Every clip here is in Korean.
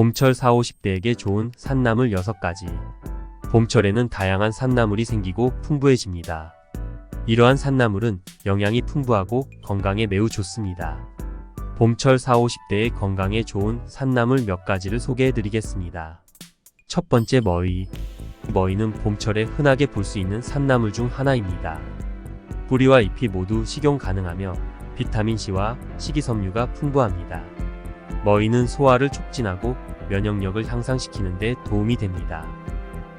봄철 4, 50대에게 좋은 산나물 6가지. 봄철에는 다양한 산나물이 생기고 풍부해집니다. 이러한 산나물은 영양이 풍부하고 건강에 매우 좋습니다. 봄철 4, 50대의 건강에 좋은 산나물 몇 가지를 소개해 드리겠습니다. 첫 번째 머위. 머위는 봄철에 흔하게 볼 수 있는 산나물 중 하나입니다. 뿌리와 잎이 모두 식용 가능하며 비타민C와 식이섬유가 풍부합니다. 머위는 소화를 촉진하고 면역력을 향상시키는 데 도움이 됩니다.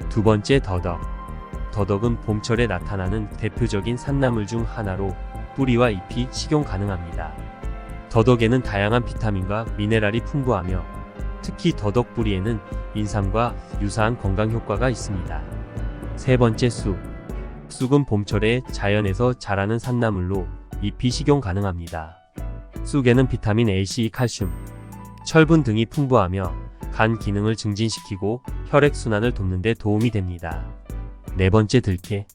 두 번째 더덕. 더덕은 봄철에 나타나는 대표적인 산나물 중 하나로 뿌리와 잎이 식용 가능합니다. 더덕에는 다양한 비타민과 미네랄이 풍부하며 특히 더덕 뿌리에는 인삼과 유사한 건강 효과가 있습니다. 세 번째 쑥. 쑥은 봄철에 자연에서 자라는 산나물로 잎이 식용 가능합니다. 쑥에는 비타민 A, C, 칼슘, 철분 등이 풍부하며 간 기능을 증진시키고 혈액 순환을 돕는 데 도움이 됩니다. 네 번째 들깨.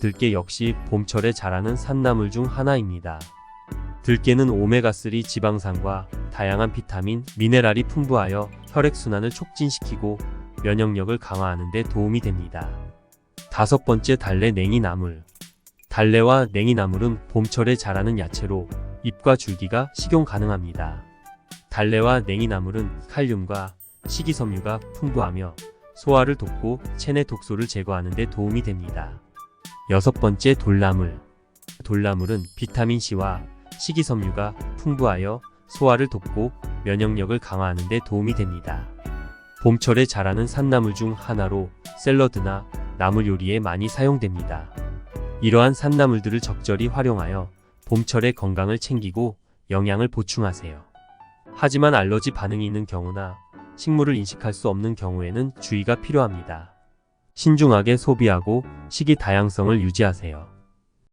들깨 역시 봄철에 자라는 산나물 중 하나입니다. 들깨는 오메가3 지방산과 다양한 비타민, 미네랄이 풍부하여 혈액 순환을 촉진시키고 면역력을 강화하는 데 도움이 됩니다. 다섯 번째 달래 냉이나물. 달래와 냉이나물은 봄철에 자라는 야채로 잎과 줄기가 식용 가능합니다. 달래와 냉이나물은 칼륨과 식이섬유가 풍부하며 소화를 돕고 체내 독소를 제거하는 데 도움이 됩니다. 여섯 번째 돌나물. 돌나물은 비타민C와 식이섬유가 풍부하여 소화를 돕고 면역력을 강화하는 데 도움이 됩니다. 봄철에 자라는 산나물 중 하나로 샐러드나 나물 요리에 많이 사용됩니다. 이러한 산나물들을 적절히 활용하여 봄철의 건강을 챙기고 영양을 보충하세요. 하지만 알러지 반응이 있는 경우나 식물을 인식할 수 없는 경우에는 주의가 필요합니다. 신중하게 소비하고 식이 다양성을 유지하세요.